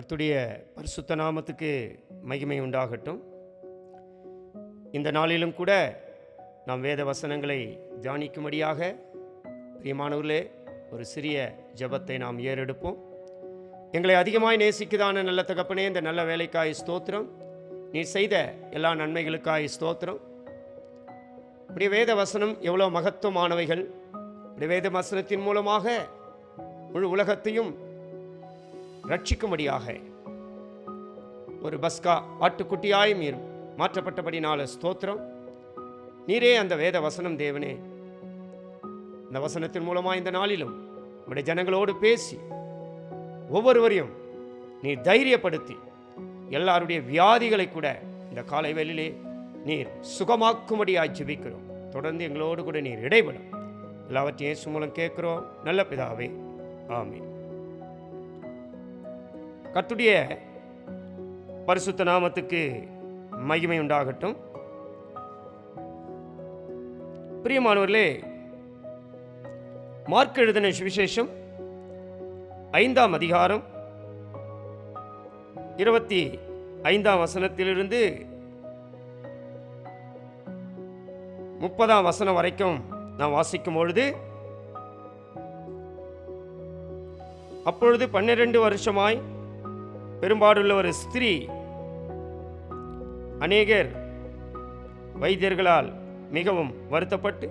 கர்த்துடைய பரிசுத்த நாமத்துக்கு மகிமை உண்டாகட்டும். இந்த நாளிலும் கூட நாம் வேத வசனங்களை தியானிக்கும்படியாக பிரியமானவர்களே ஒரு சிறிய ஜெபத்தை நாம் ஏறெடுப்போம். எங்களை அதிகமாய் நேசிக்குதான நல்ல தகப்பனே இந்த நல்ல வேலைக்காய் ஸ்தோத்திரம். நீ செய்த எல்லா நன்மைகளுக்காய் ஸ்தோத்திரம். உடைய வேத வசனம் எவ்வளோ மகத்துவமானவைகள். உடைய வேத வசனத்தின் மூலமாக முழு உலகத்தையும் ரட்சிக்கும்படியாக. ஒரு பஸ்கா ஆட்டுக்குட்டியாய் நீர் மாற்றப்பட்டபடினால ஸ்தோத்திரம். நீரே அந்த வேத வசனம் தேவனே. இந்த வசனத்தின் மூலமாக இந்த நாளிலும் உடைய ஜனங்களோடு பேசி ஒவ்வொருவரையும் நீர் தைரியப்படுத்தி எல்லாருடைய வியாதிகளை கூட இந்த காலை வேளையிலே நீர் சுகமாக்கும்படியாக ஜெபிக்கிறோம். தொடர்ந்து எங்களோடு கூட நீர் இடைபடும். எல்லாவற்றையும் இயேசு மூலம் கேட்குறோம். நல்ல பிதாவே. ஆமீன். கத்துடைய பரிசுத்த நாமத்துக்கு மகிமை உண்டாகட்டும். பிரியமானவர்களே மார்க் எழுதின சுவிசேஷம் ஐந்தாம் அதிகாரம் இருபத்தி ஐந்தாம் வசனத்திலிருந்து முப்பதாம் வசனம் வரைக்கும் நான் வாசிக்கும் பொழுது அப்பொழுது பன்னிரண்டு வருஷமாய் பெரும்பாடுள்ள ஒரு ஸ்திரீ அநேகர் வைத்தியர்களால் மிகவும் வருத்தப்பட்டு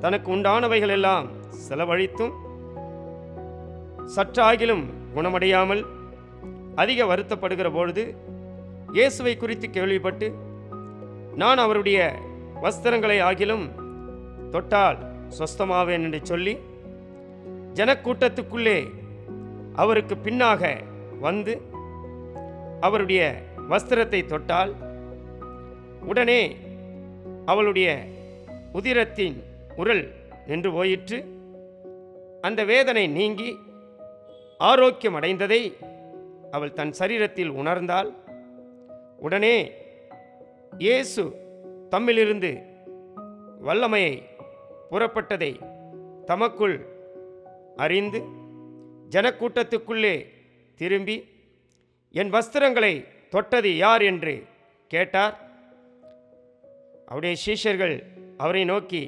தனக்கு உண்டானவைகள் எல்லாம் செலவழித்தும் சற்றாகிலும் குணமடையாமல் அதிக வருத்தப்படுகிற பொழுது இயேசுவை குறித்து கேள்விப்பட்டு நான் அவருடைய வஸ்திரங்களை ஆகிலும் தொட்டால் சொஸ்தமாவேன் என்று சொல்லி ஜனக்கூட்டத்துக்குள்ளே அவருக்கு பின்னாக வந்து அவருடைய வஸ்திரத்தை தொட்டால் உடனே அவளுடைய உதிரத்தின் உரல் நின்று போயிற்று. அந்த வேதனை நீங்கி ஆரோக்கியம் அடைந்ததை அவள் தன் சரீரத்தில் உணர்ந்தாள். உடனே இயேசு தம்மிலிருந்து வல்லமையை புறப்பட்டதை தமக்குள் அறிந்து ஜனக்கூட்டத்துக்குள்ளே திரும்பி என் வஸ்திரங்களை தொட்டது யார் என்று கேட்டார். அவருடைய சீஷர்கள் அவரை நோக்கி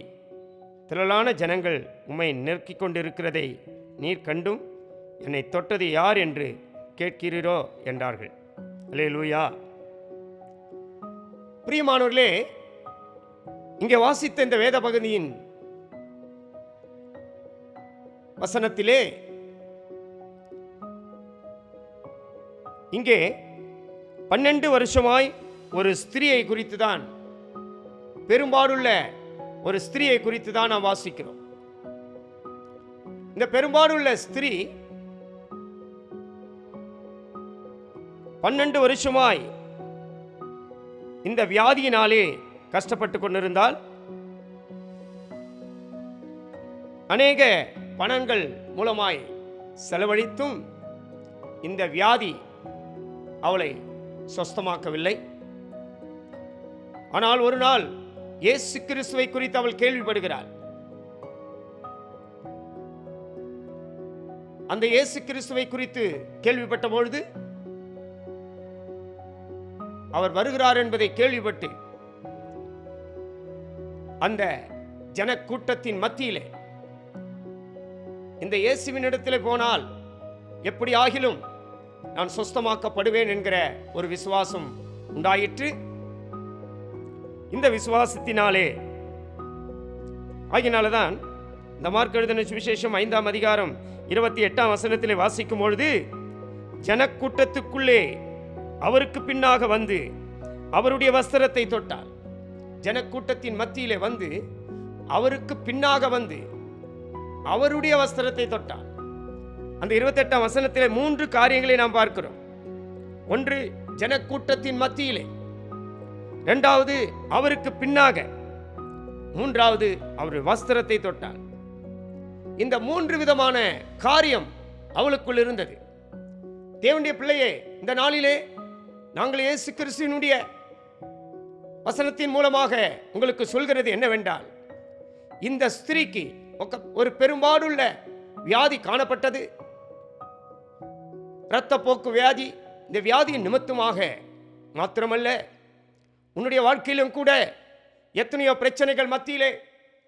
திரளான ஜனங்கள் உம்மை நெருக்கிக் கொண்டிருக்கிறதை நீர் கண்டும் என்னை தொட்டது யார் என்று கேட்கிறீரோ என்றார்கள். அல்லே லூயா பிரியமானவர்களே இங்கே வாசித்த இந்த வேத பகுதியின் வசனத்திலே இங்கே பன்னெண்டு வருஷமாய் ஒரு ஸ்திரியை குறித்து தான் பெரும்பாடுள்ள ஒரு ஸ்திரியை குறித்து தான் நாம் வாசிக்கிறோம். இந்த பெரும்பாடுள்ள ஸ்திரீ பன்னெண்டு வருஷமாய் இந்த வியாதியினாலே கஷ்டப்பட்டு கொண்டிருந்தால் அநேக பணங்கள் மூலமாய் செலவழித்தும் இந்த வியாதி அவளை சொஸ்தமாக்கவில்லை. ஆனால் ஒரு நாள் இயேசு கிறிஸ்துவை குறித்து அவள் கேள்விப்படுகிறாள். அந்த இயேசு கிறிஸ்துவை குறித்து கேள்விப்பட்ட பொழுது அவர் வருகிறார் என்பதை கேள்விப்பட்டு அந்த ஜனக்கூட்டத்தின் மத்தியிலே இந்த இயேசுவின் இடத்திலே போனால் எப்படி ஆகிலும் நான் சொஸ்தமாக்கப்படுவேன் என்கிற ஒரு விசுவாசம் உண்டாயிற்று. இந்த விசுவாசத்தினாலே ஆகினால்தான் இந்த மார்க் எழுதின சுவிசேஷம் ஐந்தாம் அதிகாரம் இருபத்தி எட்டாம் வசனத்திலே வாசிக்கும் பொழுது ஜனக்கூட்டத்துக்குள்ளே அவருக்கு பின்னாக வந்து அவருடைய வஸ்திரத்தை தொட்டார். ஜனக்கூட்டத்தின் மத்தியிலே வந்து அவருக்கு பின்னாக வந்து அவருடைய வஸ்திரத்தை தொட்டார். அந்த இருபத்தெட்டாம் வசனத்திலே மூன்று காரியங்களை நாம் பார்க்கிறோம். ஒன்று ஜனக்கூட்டத்தின் மத்தியிலே. இரண்டாவது அவருக்கு பின்னாக. மூன்றாவது அவர் வஸ்திரத்தை தொட்டார். இந்த மூன்று விதமான காரியம் அவளுக்குள் இருந்தது. தேவனுடைய பிள்ளையே இந்த நாளிலே நாங்கள் இயேசு கிறிஸ்துவினுடைய வசனத்தின் மூலமாக உங்களுக்கு சொல்கிறது என்னவென்றால் இந்த ஸ்திரீக்கு ஒரு பெரும்பாடுள்ள வியாதி காணப்பட்டது. இரத்தப்போக்கு வியாதி இந்த வியாதியின் நிமித்தமாக மாத்திரமல்ல உன்னுடைய வாழ்க்கையிலும் கூட எத்தனையோ பிரச்சனைகள் மத்தியிலே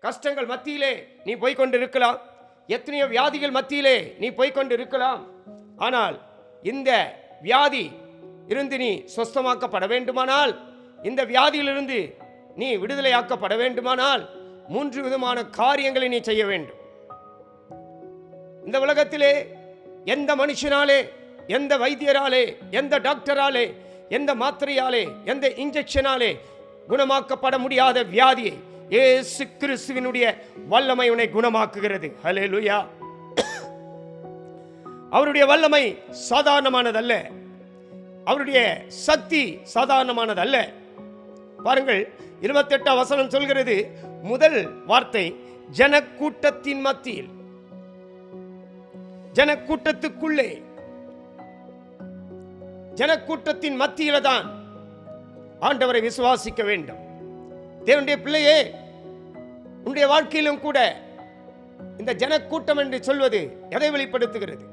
கஷ்டங்கள் மத்தியிலே நீ போய்கொண்டு இருக்கலாம் எத்தனையோ வியாதிகள் மத்தியிலே நீ போய்க்கொண்டு இருக்கலாம் ஆனால் இந்த வியாதி இருந்து நீ சொஸ்தமாக்கப்பட வேண்டுமானால் இந்த வியாதியிலிருந்து நீ விடுதலையாக்கப்பட வேண்டுமானால் மூன்று விதமான காரியங்களை நீ செய்ய வேண்டும். இந்த உலகத்திலே எந்த மனுஷனாலே எந்த வைத்தியராலே எந்த டாக்டராலே எந்த மாத்திரையாலே எந்த இன்ஜெக்ஷனாலே குணமாக்கப்பட முடியாத வியாதியை ஏசு கிறிஸ்துவினுடைய வல்லமை உன்னை குணமாக்குகிறது. ஹalleluya அவருடைய வல்லமை சாதாரணமானதல்ல. அவருடைய சக்தி சாதாரணமானதல்ல. பாருங்கள் இருபத்தெட்டாம் வசனம் சொல்கிறது முதல் வார்த்தை ஜனக்கூட்டத்தின் மத்தியில். ஜனக்கூட்டத்துக்குள்ளே ஜனக்கூட்டத்தின் மத்தியில தான் ஆண்டவரை விசுவாசிக்க வேண்டும். தேவனுடைய பிள்ளையே உன்னுடைய வாழ்க்கையிலும் கூட இந்த ஜனக்கூட்டம் என்று சொல்வது எதை வெளிப்படுத்துகிறது?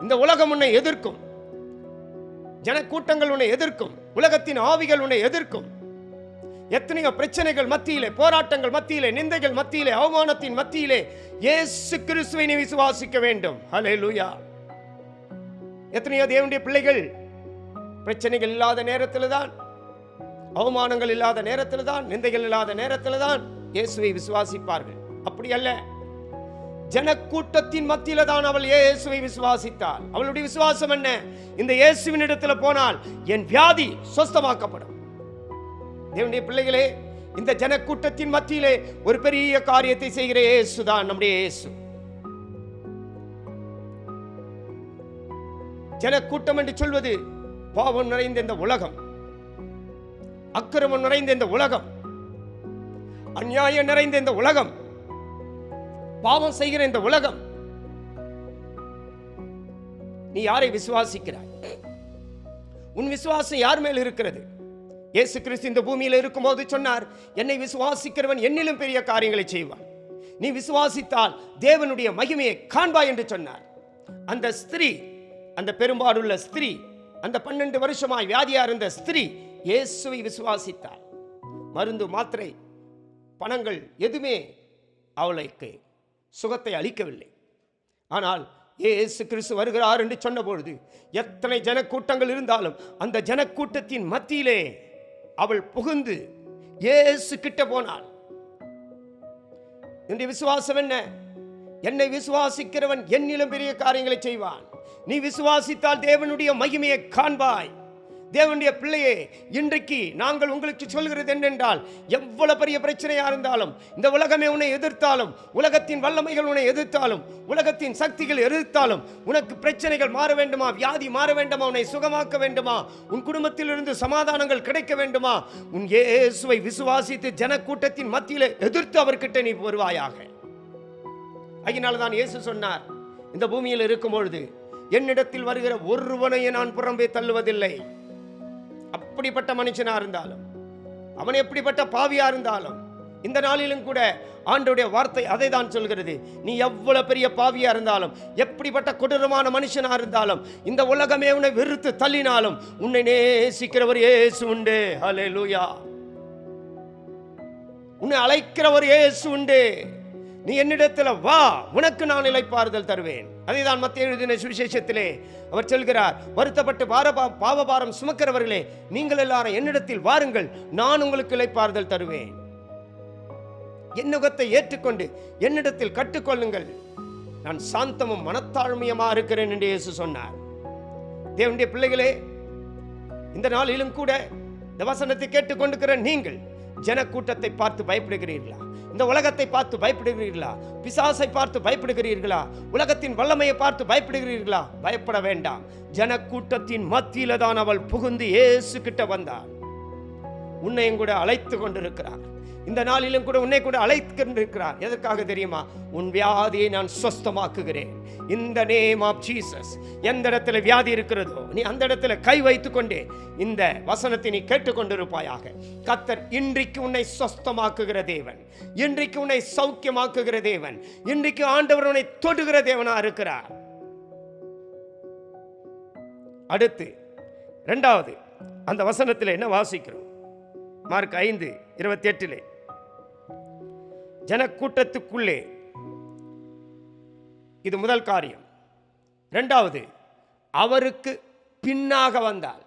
இந்த உலகம் உன்னை எதிர்க்கும். ஜனக்கூட்டங்கள் உன்னை எதிர்க்கும். உலகத்தின் ஆவிகள் உன்னை எதிர்க்கும். எத்தனையோ பிரச்சனைகள் மத்தியிலே போராட்டங்கள் மத்தியிலே நிந்தைகள் மத்தியிலே அவமானத்தின் மத்தியிலே இயேசு கிறிஸ்துவை நீ விசுவாசிக்க வேண்டும். ஹalleluya எத்தனையோ தேவனுடைய பிள்ளைகள் பிரச்சனைகள் இல்லாத நேரத்தில் தான் அவமானங்கள் இல்லாத நேரத்தில் தான் நிந்தைகள் இல்லாத நேரத்தில் தான் இயேசுவை விசுவாசிப்பார்கள். அப்படி அல்ல. ஜனக்கூட்டத்தின் மத்தியில தான் அவள் இயேசுவை விசுவாசித்தாள். அவளுடைய விசுவாசம் என்ன? இந்த இயேசுவின் இடத்துல போனால் என் வியாதி சொஸ்தமாக்கப்படும். தேவனுடைய பிள்ளைகளே இந்த ஜனக்கூட்டத்தின் மத்தியிலே ஒரு பெரிய காரியத்தை செய்கிற இயேசு தான் நம்முடைய இயேசு. ஜனக்கூட்டம் என்று சொல்வது பாவம் நிறைந்த இந்த உலகம் அக்கிரமம் நிறைந்த இந்த உலகம் அநியாயம் நிறைந்த இந்த உலகம் பாவம் செய்கிற இந்த உலகம். நீ யாரை விசுவாசிக்கிறாய்? உன் விசுவாசம் யார் மேல் இருக்கிறது? இயேசு கிறிஸ்து இந்த பூமியில் இருக்கும்போது சொன்னார் என்னை விசுவாசிக்கிறவன் என்னிலும் பெரிய காரியங்களை செய்வான். நீ விசுவாசித்தால் தேவனுடைய மகிமையை காண்பாய் என்று சொன்னார். அந்த ஸ்திரீ அந்த பெரும்பாடுள்ள ஸ்திரீ அந்த பன்னெண்டு வருஷமாய் வியாதியா இருந்த ஸ்திரீ இயேசுவை விசுவாசித்தாள். மருந்து மாத்திரை பணங்கள் எதுவுமே அவளுக்கு சுகத்தை அளிக்கவில்லை. ஆனால் ஏசு கிறிஸ்து வருகிறார் என்று சொன்னபொழுது எத்தனை ஜனக்கூட்டங்கள் இருந்தாலும் அந்த ஜனக்கூட்டத்தின் மத்தியிலே அவள் புகுந்து ஏசு கிட்ட போனாள். என்னுடைய விசுவாசம் என்ன? என்னை விசுவாசிக்கிறவன் என்னிலும் பெரிய காரியங்களை செய்வான். நீ விசுவாசித்தால் தேவனுடைய மகிமையை காண்பாய். தேவனுடைய பிள்ளையே இன்றைக்கு நாங்கள் உங்களுக்கு சொல்கிறது என்னென்றால் எவ்வளவு பெரிய பிரச்சனையாக இருந்தாலும் இந்த உலகமே உன்னை எதிர்த்தாலும் உலகத்தின் வல்லமைகள் உன்னை எதிர்த்தாலும் உலகத்தின் சக்திகள் எதிர்த்தாலும் உனக்கு பிரச்சனைகள் மாற வேண்டுமா வியாதி மாற வேண்டுமா உன்னை சுகமாக்க வேண்டுமா உன் குடும்பத்திலிருந்து சமாதானங்கள் கிடைக்க வேண்டுமா உன் இயேசுவை விசுவாசித்து ஜனக்கூட்டத்தின் மத்தியில் எதிர்த்து அவர்கிட்ட நீ வருவாயாக அதனால தான் இயேசு சொன்னார் இந்த பூமியில் இருக்கும் பொழுது என்னிடத்தில் வருகிற ஒருவனையும் நான் புறம்பே தள்ளுவதில்லை. அப்படிப்பட்ட மனுஷனா இருந்தாலும் அவன் எப்படிப்பட்ட பாவியா இருந்தாலும் இந்த நாளிலும் கூட ஆண்டோடைய வார்த்தை அதை தான் சொல்கிறது. நீ எவ்வளவு பெரிய பாவியா இருந்தாலும் எப்படிப்பட்ட கொடூரமான மனுஷனா இருந்தாலும் இந்த உலகமே உன்னை வெறுத்து தள்ளினாலும் உன்னை நேசிக்கிறவர் இயேசு உண்டு. ஹalleluya உன்னை அழைக்கிறவர் இயேசு உண்டு. நீ என்னிடத்தில் வா உனக்கு நான் இளைப்பாறுதல் தருவேன். அதைதான் மத்திய எழுதின சுவிசேஷத்திலே அவர் சொல்கிறார் வருத்தப்பட்டு பார பாவபாரம் சுமக்கிறவர்களே நீங்கள் எல்லாரும் என்னிடத்தில் வாருங்கள் நான் உங்களுக்கு இளைப்பாறுதல் தருவேன். என்னுகத்தை ஏற்றுக்கொண்டு என்னிடத்தில் கற்றுக்கொள்ளுங்கள் நான் சாந்தமும் மனத்தாழ்மையுமா இருக்கிறேன் என்று இயேசு சொன்னார். தேவனுடைய பிள்ளைகளே இந்த நாளிலும் கூட இந்த வசனத்தை கேட்டுக்கொண்டிருக்கிற நீங்கள் ஜனக்கூட்டத்தை பார்த்து பயப்படுகிறீர்களா? இந்த உலகத்தை பார்த்து பயப்படுகிறீர்களா? பிசாசை பார்த்து பயப்படுகிறீர்களா? உலகத்தின் வல்லமையை பார்த்து பயப்படுகிறீர்களா? பயப்பட வேண்டாம். ஜனக்கூட்டத்தின் மத்தியில தான் அவள் புகுந்து இயேசு கிட்ட வந்தாள் உன்னையும் கூட அழைத்து கொண்டிருக்கிறார். இந்த நாளிலும் கூட உன்னை கூட அழைத்து கொண்டிருக்கிறார். எதற்காக தெரியுமா? உன் வியாதியை நான் சொஸ்தமாக்குகிறேன். இந்த நேம் ஆஃப் ஜீசஸ் எந்த இடத்துல வியாதி இருக்கிறதோ நீ அந்த இடத்துல கை வைத்துக்கொண்டே இந்த வசனத்தை நீ கேட்டுக்கொண்டிருப்பாயாக. கத்தர் இன்றைக்கு உன்னை சொஸ்தமாக்குகிற தேவன். இன்றைக்கு உன்னை சௌக்கியமாக்குகிற தேவன். இன்றைக்கு ஆண்டவர் உன்னை தொடுகிற தேவனா இருக்கிறார். அடுத்து ரெண்டாவது அந்த வசனத்தில் என்ன வாசிக்கிறோம்? மார்க் ஐந்து இருபத்தி எட்டிலே. ஜனக்கூட்டத்துக்குள்ளே இது முதல் காரியம். ரெண்டாவது அவருக்கு பின்னாக வந்தாள்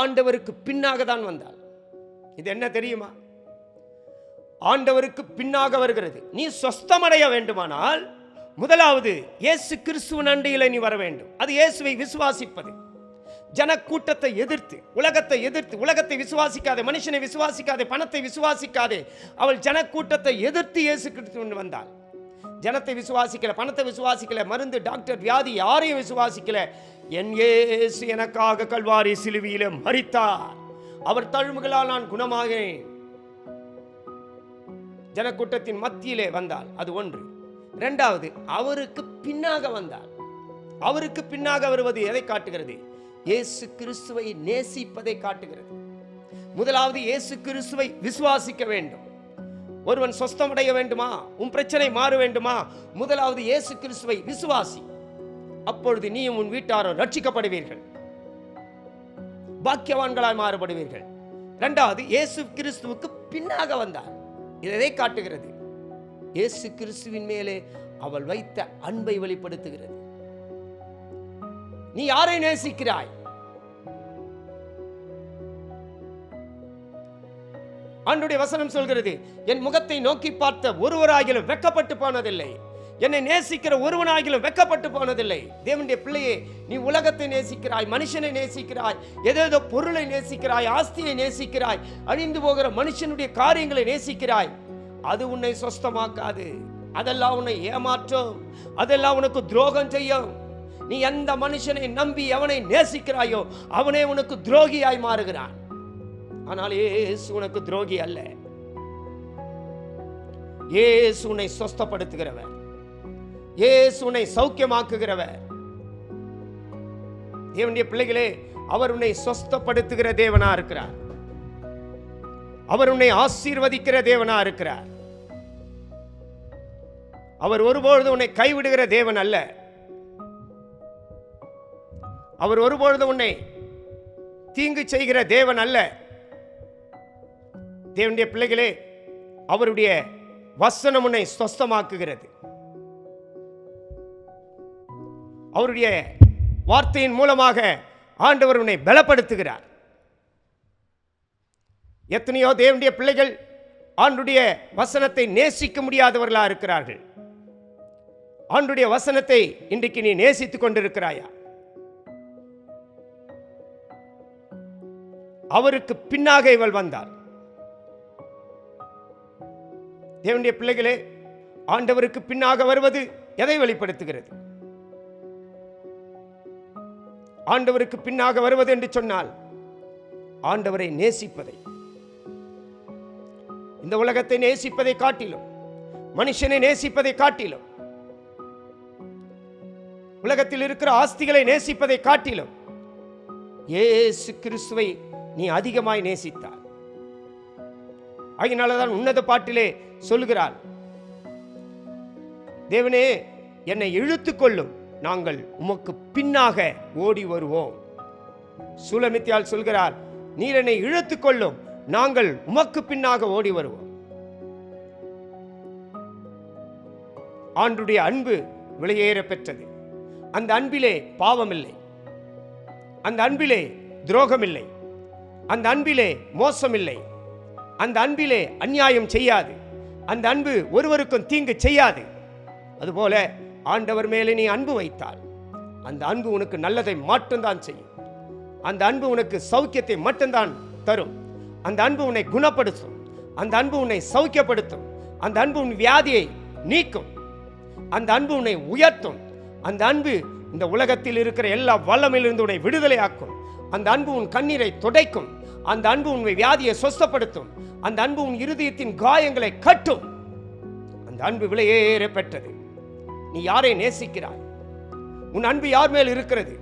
ஆண்டவருக்கு பின்னாக தான் வந்தாள் இது என்ன தெரியுமா? ஆண்டவருக்கு பின்னாக வருகிறது. நீ சொஸ்தமடைய வேண்டுமானால் முதலாவது இயேசு கிறிஸ்துவ அண்டையில் நீ வர வேண்டும். அது இயேசுவை விசுவாசிப்பது. ஜனக்கூட்டத்தை எதிர்த்து உலகத்தை எதிர்த்து உலகத்தை விசுவாசிக்காதே மனுஷனை விசுவாசிக்காதே பணத்தை விசுவாசிக்காதே அவள் ஜனக்கூட்டத்தை எதிர்த்து இயேசு கிறிஸ்து வந்தாள். ஜனத்தை விசுவாசிக்கல பணத்தை விசுவாசிக்கல மருந்து டாக்டர் வியாதி யாரையும் விசுவாசிக்கல. என் ஏசு எனக்காக கல்வாரி சிலுவையில மறித்தார் அவர் தழும்புகளால் நான் குணமாகிறேன் ஜனக்கூட்டத்தின் மத்தியிலே வந்தால் அது ஒன்று. இரண்டாவது அவருக்கு பின்னாக வந்தால் அவருக்கு பின்னாக வருவது எதை காட்டுகிறது? இயேசு கிறிஸ்துவை நேசிப்பதை காட்டுகிறது. முதலாவது இயேசு கிறிஸ்துவை விசுவாசிக்க வேண்டும். ஒருவன் சொஸ்தமடைய வேண்டுமா? உன் பிரச்சனை மாற வேண்டுமா? முதலாவது இயேசு கிறிஸ்துவை விசுவாசி. அப்பொழுது நீயும் உன் வீட்டாரும் ரட்சிக்கப்படுவீர்கள் பாக்கியவான்களாய் மாறுபடுவீர்கள். இரண்டாவது இயேசு கிறிஸ்துவுக்கு பின்னாக வந்தார். இதை காட்டுகிறது? இயேசு கிறிஸ்துவின் மேலே அவள் வைத்த அன்பை வெளிப்படுத்துகிறது. நீ யாரை நேசிக்கிறாய்? ஆண்டுடைய வசனம் சொல்கிறது என் முகத்தை நோக்கி பார்த்த ஒருவராகிலும் வெக்கப்பட்டு போனதில்லை. என்னை நேசிக்கிற ஒருவனாகிலும் வெக்கப்பட்டு போனதில்லை. தேவனுடைய பிள்ளையே நீ உலகத்தை நேசிக்கிறாய் மனுஷனை நேசிக்கிறாய் ஏதேதோ பொருளை நேசிக்கிறாய் ஆஸ்தியை நேசிக்கிறாய் அழிந்து போகிற மனுஷனுடைய காரியங்களை நேசிக்கிறாய். அது உன்னை சொஸ்தமாக்காது. அதெல்லாம் உன்னை ஏமாற்றும். அதெல்லாம் உனக்கு துரோகம் செய்யும். நீ எந்த மனுஷனை நம்பி எவனை நேசிக்கிறாயோ அவனே உனக்கு துரோகியாய் மாறுகிறான். ஆனால் ஏசு உனக்கு துரோகி அல்ல. ஏசு உன்னை சொஸ்தப்படுத்துகிறவர். ஏசு உன்னை சௌக்கியமாக்குகிறவர். தேவனுடைய பிள்ளைகளே அவர் உன்னை சொஸ்தப்படுத்துகிற தேவனா இருக்கிறார். அவர் உன்னை ஆசீர்வதிக்கிற தேவனா இருக்கிறார். அவர் ஒருபொழுது உன்னை கைவிடுகிற தேவன் அல்ல. அவர் ஒருபொழுது உன்னை தீங்கு செய்கிற தேவன் அல்ல. தேவனுடைய பிள்ளைகளே அவருடைய வசனம் உன்னை ஸ்வஸ்தமாக்குகிறது. அவருடைய வார்த்தையின் மூலமாக ஆண்டவர் உன்னை பலப்படுத்துகிறார். எத்தனையோ தேவனுடைய பிள்ளைகள் ஆண்டுடைய வசனத்தை நேசிக்க முடியாதவர்களா இருக்கிறார்கள். ஆண்டுடைய வசனத்தை இன்றைக்கு நீ நேசித்துக் கொண்டிருக்கிறாயா? அவருக்கு பின்னாக இவள் வந்தாள். தேவனுடைய பிள்ளைகளே ஆண்டவருக்கு பின்னாக வருவது எதை வெளிப்படுத்துகிறது? ஆண்டவருக்கு பின்னாக வருவது என்று சொன்னால் ஆண்டவரை நேசிப்பதை. இந்த உலகத்தை நேசிப்பதை காட்டிலும் மனுஷனை நேசிப்பதை காட்டிலும் உலகத்தில் இருக்கிற ஆஸ்திகளை நேசிப்பதை காட்டிலும் ஏசு கிறிஸ்துவை நீ அதிகமாய் நேசித்தார் அதனாலதான் உன்னத பாட்டிலே சொல்கிறார் தேவனே என்னை இழுத்துக்கொள்ளும். நாங்கள் உமக்கு பின்னாக ஓடி வருவோம். சுலமித்தியால் சொல்கிறார் நீர் என்னை இழுத்துக் கொள்ளும் நாங்கள் உமக்கு பின்னாக ஓடி வருவோம். ஆண்டுடைய அன்பு விலையேற பெற்றது. அந்த அன்பிலே பாவமில்லை. அந்த அன்பிலே துரோகமில்லை. அந்த அன்பிலே மோசமில்லை. அந்த அன்பிலே அநியாயம் செய்யாது. அந்த அன்பு ஒருவருக்கும் தீங்கு செய்யாது. அதுபோல ஆண்டவர் மேலே நீ அன்பு வைத்தால் அந்த அன்பு உனக்கு நல்லதை மட்டும்தான் செய்யும். அந்த அன்பு உனக்கு சௌக்கியத்தை மட்டும்தான் தரும். அந்த அன்பு உன்னை குணப்படுத்தும். அந்த அன்பு உன்னை சௌக்கியப்படுத்தும். அந்த அன்பு உன் வியாதியை நீக்கும். அந்த அன்பு உன்னை உயர்த்தும். அந்த அன்பு இந்த உலகத்தில் இருக்கிற எல்லா வல்லமிலிருந்து உன்னை விடுதலையாக்கும். அந்த அன்பு உன் கண்ணீரை துடைக்கும். அந்த அன்பு உன் வியாதியை சொஸ்தப்படுத்தும். அந்த அன்பு உன் இருதயத்தின் காயங்களை கட்டும். அந்த அன்பு விலையேற பெற்றது. நீ யாரை நேசிக்கிறாய்? உன் அன்பு யார் மேல் இருக்கிறது?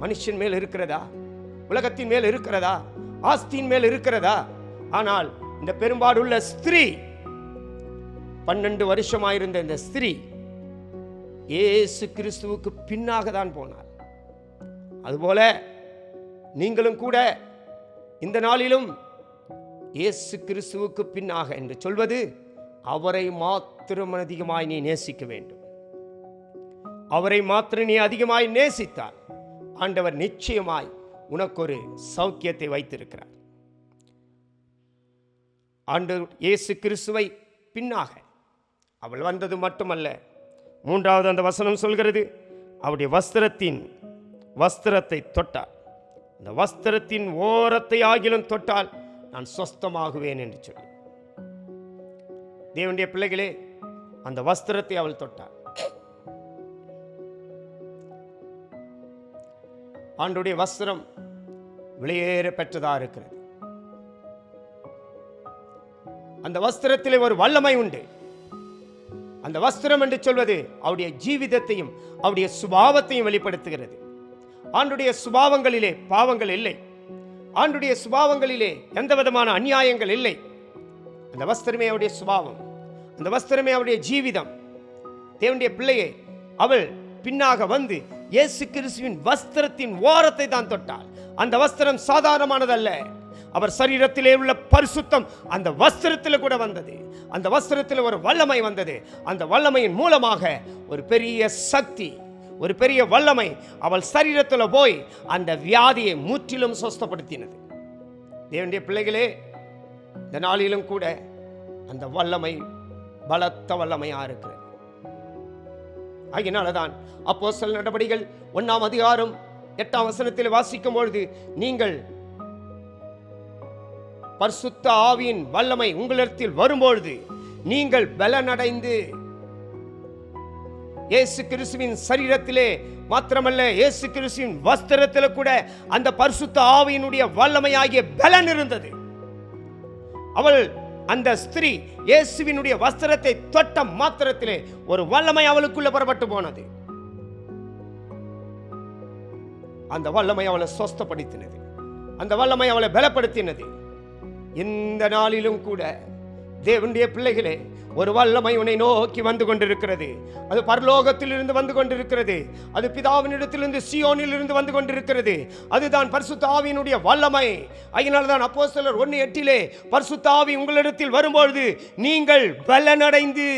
மனுஷன் மேல் இருக்கிறதா? உலகத்தின் மேல் இருக்கிறதா? ஆஸ்தியின் மேல் இருக்கிறதா? ஆனால் இந்த பெரும்பாடுள்ள ஸ்திரீ பன்னெண்டு வருஷமாயிருந்த இந்த ஸ்திரீ ஏசு கிறிஸ்துவுக்கு பின்னாக தான் போனார். அதுபோல நீங்களும் கூட இந்த நாளிலும் இயேசு கிறிஸ்துவுக்கு பின்னாக என்று சொல்வது அவரை மாத்திரம் அதிகமாய் நீ நேசிக்க வேண்டும். அவரை மாத்திரம் நீ அதிகமாய் நேசித்தார் ஆண்டவர் நிச்சயமாய் உனக்கு ஒரு சௌக்கியத்தை வைத்திருக்கிறார். ஆண்டவர் இயேசு கிறிஸ்துவை பின்னாக அவள் வந்தது மட்டுமல்ல மூன்றாவது அந்த வசனம் சொல்கிறது அவருடைய வஸ்திரத்தின் வஸ்திரத்தை தொட்டார். அந்த வஸ்திரத்தின் ஓரத்தை ஆகிலும் தொட்டால் நான் சொஸ்தமாகுவேன் என்று சொல்லி. தேவனுடைய பிள்ளைகளே அந்த வஸ்திரத்தை அவள் தொட்டாள். ஆண்டுடைய வஸ்திரம் வெளியேற பெற்றதா இருக்கிறது. அந்த வஸ்திரத்தில் ஒரு வல்லமை உண்டு. அந்த வஸ்திரம் என்று சொல்வது அவருடைய ஜீவிதத்தையும் அவருடைய சுபாவத்தையும் வெளிப்படுத்துகிறது. ஆண்டுடைய சுபாவங்களிலே பாவங்கள் இல்லை. ஆண்டுடைய சுபாவங்களிலே எந்த விதமான அநியாயங்கள் இல்லை. அந்த வஸ்திரமே அவருடைய சுபாவம் அந்த வஸ்திரமே அவருடைய ஜீவிதம். தேவனுடைய பிள்ளையை அவள் பின்னாக வந்து இயேசு கிறிஸ்துவின் வஸ்திரத்தின் ஓரத்தை தான் தொட்டாள். அந்த வஸ்திரம் சாதாரணமானதல்ல. அவர் சரீரத்திலே உள்ள பரிசுத்தம் அந்த வஸ்திரத்தில் கூட வந்தது. அந்த வஸ்திரத்தில் ஒரு வல்லமை வந்தது. அந்த வல்லமையின் மூலமாக ஒரு பெரிய சக்தி ஒரு பெரிய வல்லமை அவள் சரீரத்தில் போய் அந்த வியாதியை முற்றிலும் சொஸ்தப்படுத்தினது. தேவனுடைய பிள்ளைகளே இந்த நாளிலும் கூட அந்த வல்லமை பலத்த வல்லமையாக இருக்கிறது. ஆகினால்தான் அப்போ சில நடவடிக்கைகள் ஒன்றாம் அதிகாரம் எட்டாம் வசனத்தில் வாசிக்கும் பொழுது நீங்கள் பர்சுத்த ஆவியின் வல்லமை உங்களிடத்தில் வரும்பொழுது நீங்கள் பலனடைந்து இயேசு கிறிஸ்துவின் சரீரத்திலே மாத்திரமல்ல இயேசு கிறிஸ்துவின் வஸ்திரத்தில் கூட அந்த பரிசுத்த ஆவியினுடைய வல்லமையாகிய பலன் இருந்தது. அவள் அந்த ஸ்திரீ இயேசுவினுடைய வஸ்திரத்தை தொட்ட மாத்திரத்திலே ஒரு வல்லமை அவளுக்குள்ள புறப்பட்டு போனது. அந்த வல்லமை அவளை சொஸ்தப்படுத்தினது. அந்த வல்லமை அவளை பலப்படுத்தினது. இந்த நாளிலும் கூட தேவனுடைய பிள்ளைகளே ஒரு வல்லமை உன்னை நோக்கி வந்து கொண்டிருக்கிறது. அது பரலோகத்தில் இருந்து வந்து கொண்டிருக்கிறது. அது பிதாவினிடத்திலிருந்து சியோனில் இருந்து வந்து கொண்டிருக்கிறது. அதுதான் பர்சுத்தாவினுடைய வல்லமை. அதனால தான் அப்போ சிலர் ஒன்று எட்டிலே பர்சுத்தாவி உங்களிடத்தில் வரும்பொழுது நீங்கள் பலனடைந்து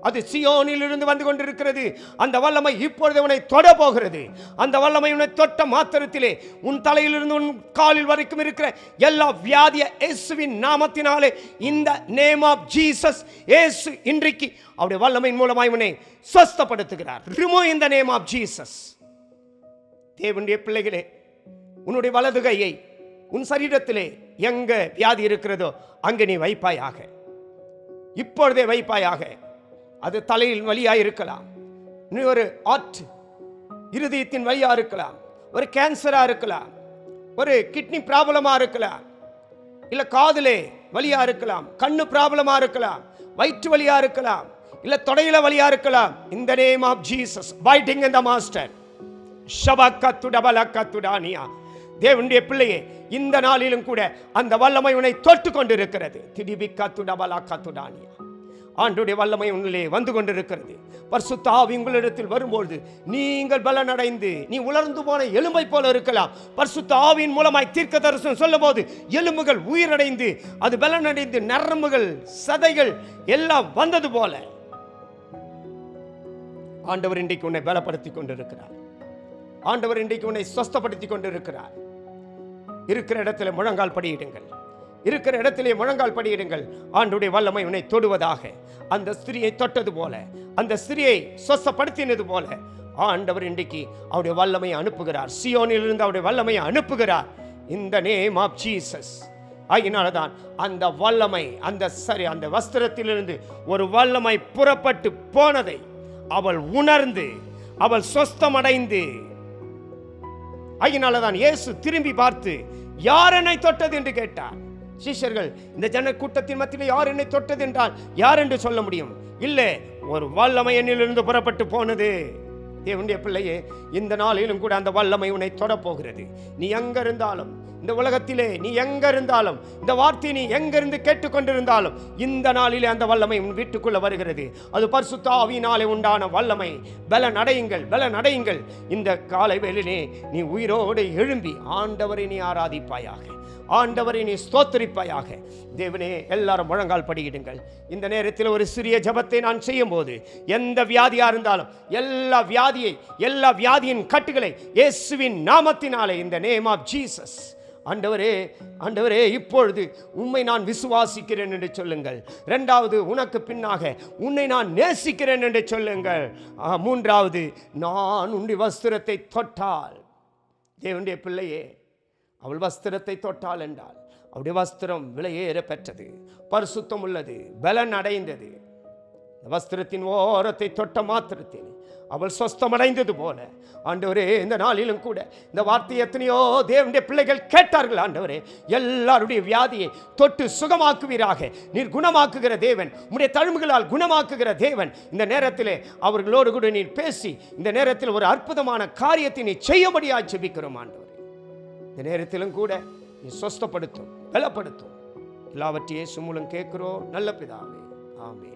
அது சியோனில் இருந்து வந்து கொண்டிருக்கிறது. அந்த வல்லமை இப்பொழுது உன்னை தொட போகிறது அந்த வல்லமை உன்னை தொட்ட மாத்திரத்திலே உன் தலையிலிருந்து உன் காலில் வரைக்கும் இருக்கிற எல்லா வியாதிய இயேசுவின் நாமத்தினாலே இந்த நேம் ஆஃப் ஜீசஸ் இயேசு இன்றைக்கு அவருடைய வல்லமையின் மூலமாய் உன்னை சுவஸ்தப்படுத்துகிறார் ரிமோ இந்த நேம் ஆஃப் ஜீசஸ் தேவனுடைய பிள்ளைகளே உன்னுடைய வலது கையை உன் சரீரத்திலே எங்க வியாதி இருக்கிறதோ அங்கே நீ வைப்பாயாக. இப்பொழுதே வைப்பாயாக. அது தலையில் வலியாக இருக்கலாம். இன்னும் ஒரு ஆர்ட் இருதயத்தின் வழியாக இருக்கலாம். ஒரு கேன்சராக இருக்கலாம். ஒரு கிட்னி ப்ராப்ளமாக இருக்கலாம். இல்லை காதலே வழியாக இருக்கலாம். கண்ணு ப்ராப்ளமாக இருக்கலாம். வயிற்று வழியாக இருக்கலாம். இல்லை தொடையில வழியாக இருக்கலாம். இந்த நேம் ஆஃப் ஜீசஸ் பைட்டிங் இந்த மாஸ்டர் ஷபக்கத்துடபலக்கத்துடானியா தேவனுடைய பிள்ளையே இந்த நாளிலும் கூட அந்த வல்லமை உன்னை தொட்டு கொண்டிருக்கிறது திடிபி கத்துடபலா கத்துடானியா ஆண்டுடைய வல்லமை உன்னிலே வந்து கொண்டிருக்கிறது. பர்சுத்தாவி உங்களிடத்தில் வரும்பொழுது நீங்கள் பலனடைந்து நீ உலர்ந்து போன எலும்பை போல இருக்கலாம். பர்சுத்தாவின் ஆவியின் மூலமாய் தீர்க்க தரிசனம் சொல்லும் போது எலும்புகள் உயிரடைந்து அது பலனடைந்து நரம்புகள் சதைகள் எல்லாம் வந்தது போல. ஆண்டவர் இன்றைக்கு உன்னை பலப்படுத்தி கொண்டிருக்கிறார். ஆண்டவர் இன்றைக்கு உன்னை சொஸ்தப்படுத்தி கொண்டிருக்கிறார். இருக்கிற இடத்துல முழங்கால் படியிடுங்கள். இருக்கிற இடத்திலே முழங்கால் படியிடுங்கள். ஆண்டுடைய வல்லமை உன்னை தொடுவதாக. அந்த ஸ்திரியை தொட்டது போல அந்த ஸ்திரியை சொஸ்தப்படுத்தினது போல ஆண்டவர் இன்றைக்கு அவருடைய வல்லமையை அனுப்புகிறார். சியோனிலிருந்து அவருடைய வல்லமையை அனுப்புகிறார். இந்த நேம் ஆஃப் ஜீசஸ் ஆகினால தான் அந்த வல்லமை அந்த சரி அந்த வஸ்திரத்திலிருந்து ஒரு வல்லமை புறப்பட்டு போனதை அவள் உணர்ந்து அவள் சொஸ்தமடைந்து ஆகினால தான் இயேசு திரும்பி பார்த்து யார் என்னை தொட்டது? என்று கேட்டார். சிஷ்யர்கள் இந்த ஜன கூட்டத்தின் மத்தியில் யார் என்னை தொட்டது என்றால் யார் என்று சொல்ல முடியும்? இல்லை ஒரு வல்லமை என்னிலிருந்து புறப்பட்டு போனது. தேவனுடைய பிள்ளையே இந்த நாளிலும் கூட அந்த வல்லமை உன்னை தொடப்போகிறது. நீ எங்க இருந்தாலும் இந்த உலகத்திலே நீ எங்க இருந்தாலும் இந்த வார்த்தை நீ எங்கிருந்து கேட்டுக்கொண்டிருந்தாலும் இந்த நாளிலே அந்த வல்லமை உன் வீட்டுக்குள்ள வருகிறது. அது பரிசுத்த ஆவியினாலே உண்டான வல்லமை. பல நடையுங்கள் பல நடையுங்கள் இந்த காலை வேலிலே நீ உயிரோடு எழும்பி ஆண்டவரை நீ ஆராதிப்பாயாக. ஆண்டவரை நீ ஸ்தோத்தரிப்பாயாக. தேவனே எல்லாரும் முழங்கால் படியிடுங்கள் இந்த நேரத்தில் ஒரு சிறிய ஜபத்தை நான் செய்யும் போது எந்த வியாதியாக இருந்தாலும் எல்லா வியாதியை எல்லா வியாதியின் கட்டுகளை இயேசுவின் நாமத்தினாலே இந்த நேம் ஆஃப் ஜீசஸ் ஆண்டவரே ஆண்டவரே இப்பொழுது உண்மை நான் விசுவாசிக்கிறேன் என்று சொல்லுங்கள். ரெண்டாவது உனக்கு பின்னாக உன்னை நான் நேசிக்கிறேன் என்று சொல்லுங்கள். மூன்றாவது நான் உன்னுடைய வஸ்திரத்தை தொட்டால். தேவனுடைய பிள்ளையே அவள் வஸ்திரத்தை தொட்டாள் என்றால் அவருடைய வஸ்திரம் விலையேற பெற்றது. பரிசுத்தம் உள்ளது பலன் அடைந்தது. இந்த வஸ்திரத்தின் ஓரத்தை தொட்ட மாத்திரத்தில் அவள் சொஸ்தமடைந்தது போல. ஆண்டவரே இந்த நாளிலும் கூட இந்த வார்த்தை எத்தனையோ தேவனுடைய பிள்ளைகள் கேட்டார்கள். ஆண்டவரே எல்லாருடைய வியாதியை தொட்டு சுகமாக்குவீராக. நீர் குணமாக்குகிற தேவன் உம்முடைய தழும்புகளால் குணமாக்குகிற தேவன். இந்த நேரத்திலே அவர்களோடு கூட நீர் பேசி இந்த நேரத்தில் ஒரு அற்புதமான காரியத்தை நீ செய்யும்படியாக ஜெபிக்கிறோம் ஆண்டவர். இந்த நேரத்திலும் கூட நீ சொஸ்தப்படுத்தும் பலப்படுத்தும் எல்லாவற்றையும் சுமூலம் கேட்குறோம். நல்ல பிதாவே. ஆமே